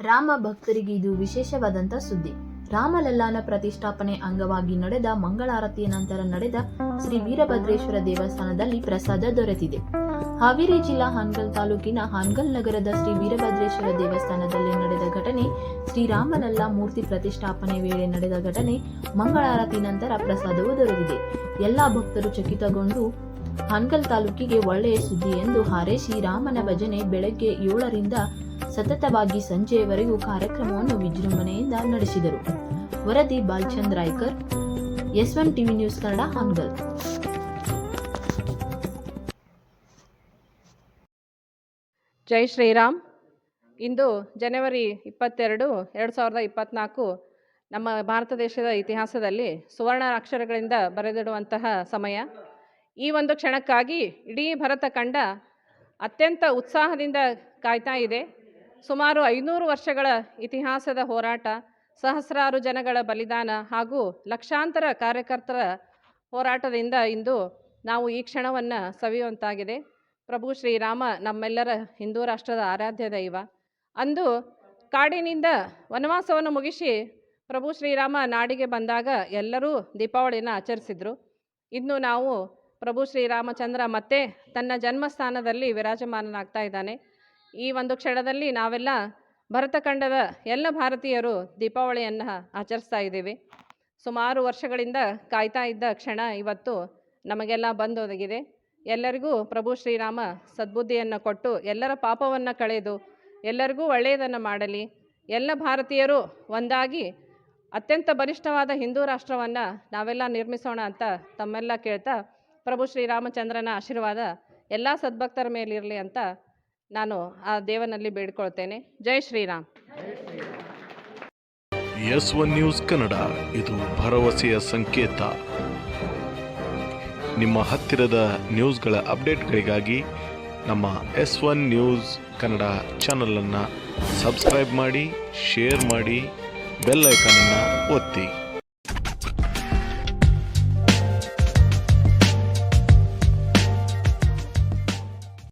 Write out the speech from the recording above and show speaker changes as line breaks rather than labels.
ರಾಮ ಭಕ್ತರಿಗೆ ಇದು ವಿಶೇಷವಾದಂಥ ಸುದ್ದಿ. ರಾಮಲಲ್ಲಾನ ಪ್ರತಿಷ್ಠಾಪನೆ ಅಂಗವಾಗಿ ನಡೆದ ಮಂಗಳಾರತಿಯ ನಂತರ ನಡೆದ ಶ್ರೀ ವೀರಭದ್ರೇಶ್ವರ ದೇವಸ್ಥಾನದಲ್ಲಿ ಪ್ರಸಾದ ದೊರೆತಿದೆ. ಹಾವೇರಿ ಜಿಲ್ಲಾ ಹಾನ್ಗಲ್ ತಾಲೂಕಿನ ಹಾನ್ಗಲ್ ನಗರದ ಶ್ರೀ ವೀರಭದ್ರೇಶ್ವರ ದೇವಸ್ಥಾನದಲ್ಲಿ ನಡೆದ ಘಟನೆ ಶ್ರೀರಾಮಲಲ್ಲಾ ಮೂರ್ತಿ ಪ್ರತಿಷ್ಠಾಪನೆ ವೇಳೆ ನಡೆದ ಘಟನೆ, ಮಂಗಳಾರತಿ ನಂತರ ಪ್ರಸಾದವು ದೊರೆತಿದೆ. ಎಲ್ಲಾ ಭಕ್ತರು ಚಕಿತಗೊಂಡು ಹಾನ್ಗಲ್ ತಾಲೂಕಿಗೆ ಒಳ್ಳೆಯ ಸುದ್ದಿ ಎಂದು ಹಾರೈಸಿ ರಾಮನ ಭಜನೆ ಬೆಳಗ್ಗೆ ಏಳರಿಂದ ಸತತವಾಗಿ ಸಂಜೆಯವರೆಗೂ ಕಾರ್ಯಕ್ರಮವನ್ನು ವಿಜೃಂಭಣೆಯಿಂದ ನಡೆಸಿದರು. ವರದಿ Balchand Raikar, S one TV news Kannada, Hangal.
ಜೈ ಶ್ರೀರಾಮ್. ಇಂದು ಜನವರಿ ಇಪ್ಪತ್ತೆರಡು, ಎರಡು ಸಾವಿರದ ಇಪ್ಪತ್ತ್ನಾಲ್ಕು ನಮ್ಮ ಭಾರತ ದೇಶದ ಇತಿಹಾಸದಲ್ಲಿ ಸುವರ್ಣ ಅಕ್ಷರಗಳಿಂದ ಬರೆದಿಡುವಂತಹ ಸಮಯ. ಈ ಒಂದು ಕ್ಷಣಕ್ಕಾಗಿ ಇಡೀ ಭರತ ಕಂಡ ಅತ್ಯಂತ ಉತ್ಸಾಹದಿಂದ ಕಾಯ್ತಾ ಇದೆ. ಸುಮಾರು ಐನೂರು ವರ್ಷಗಳ ಇತಿಹಾಸದ ಹೋರಾಟ, ಸಹಸ್ರಾರು ಜನಗಳ ಬಲಿದಾನ ಹಾಗೂ ಲಕ್ಷಾಂತರ ಕಾರ್ಯಕರ್ತರ ಹೋರಾಟದಿಂದ ಇಂದು ನಾವು ಈ ಕ್ಷಣವನ್ನು ಸವಿಯುವಂತಾಗಿದೆ. ಪ್ರಭು ಶ್ರೀರಾಮ ನಮ್ಮೆಲ್ಲರ ಹಿಂದೂ ರಾಷ್ಟ್ರದ ಆರಾಧ್ಯ ದೈವ. ಅಂದು ಕಾಡಿನಿಂದ ವನವಾಸವನ್ನು ಮುಗಿಸಿ ಪ್ರಭು ಶ್ರೀರಾಮ ನಾಡಿಗೆ ಬಂದಾಗ ಎಲ್ಲರೂ ದೀಪಾವಳಿನ ಆಚರಿಸಿದರು. ಇನ್ನು ನಾವು ಪ್ರಭು ಶ್ರೀರಾಮಚಂದ್ರ ಮತ್ತೆ ತನ್ನ ಜನ್ಮಸ್ಥಾನದಲ್ಲಿ ವಿರಾಜಮಾನನಾಗ್ತಾ ಇದ್ದಾನೆ. ಈ ಒಂದು ಕ್ಷಣದಲ್ಲಿ ನಾವೆಲ್ಲ ಭರತಖಂಡದ ಎಲ್ಲ ಭಾರತೀಯರು ದೀಪಾವಳಿಯನ್ನು ಆಚರಿಸ್ತಾ ಇದ್ದೀವಿ. ಸುಮಾರು ವರ್ಷಗಳಿಂದ ಕಾಯ್ತಾ ಇದ್ದ ಕ್ಷಣ ಇವತ್ತು ನಮಗೆಲ್ಲ ಬಂದೊದಗಿದೆ. ಎಲ್ಲರಿಗೂ ಪ್ರಭು ಶ್ರೀರಾಮ ಸದ್ಬುದ್ಧಿಯನ್ನು ಕೊಟ್ಟು ಎಲ್ಲರ ಪಾಪವನ್ನು ಕಳೆದು ಎಲ್ಲರಿಗೂ ಒಳ್ಳೆಯದನ್ನು ಮಾಡಲಿ. ಎಲ್ಲ ಭಾರತೀಯರು ಒಂದಾಗಿ ಅತ್ಯಂತ ಬಲಿಷ್ಠವಾದ ಹಿಂದೂ ರಾಷ್ಟ್ರವನ್ನು ನಾವೆಲ್ಲ ನಿರ್ಮಿಸೋಣ ಅಂತ ತಮ್ಮೆಲ್ಲ ಕೇಳ್ತಾ ಪ್ರಭು ಶ್ರೀರಾಮಚಂದ್ರನ ಆಶೀರ್ವಾದ ಎಲ್ಲ ಸದ್ಭಕ್ತರ ಮೇಲಿರಲಿ ಅಂತ ನಾನು ಆ ದೇವನಲ್ಲಿ ಬೇಡ್ಕೊಳ್ತೇನೆ. ಜೈ Shriram.
S one news Kannada. ಇದು ಭರವಸೆಯ ಸಂಕೇತ. ನಿಮ್ಮ ಹತ್ತಿರದ ನ್ಯೂಸ್ಗಳ ಅಪ್ಡೇಟ್ಗಳಿಗಾಗಿ ನಮ್ಮ ಎಸ್ ಒನ್ ನ್ಯೂಸ್ ಕನ್ನಡ ಚಾನಲನ್ನು ಸಬ್ಸ್ಕ್ರೈಬ್ ಮಾಡಿ, ಶೇರ್ ಮಾಡಿ, ಬೆಲ್ ಐಕನನ್ನು ಒತ್ತಿ.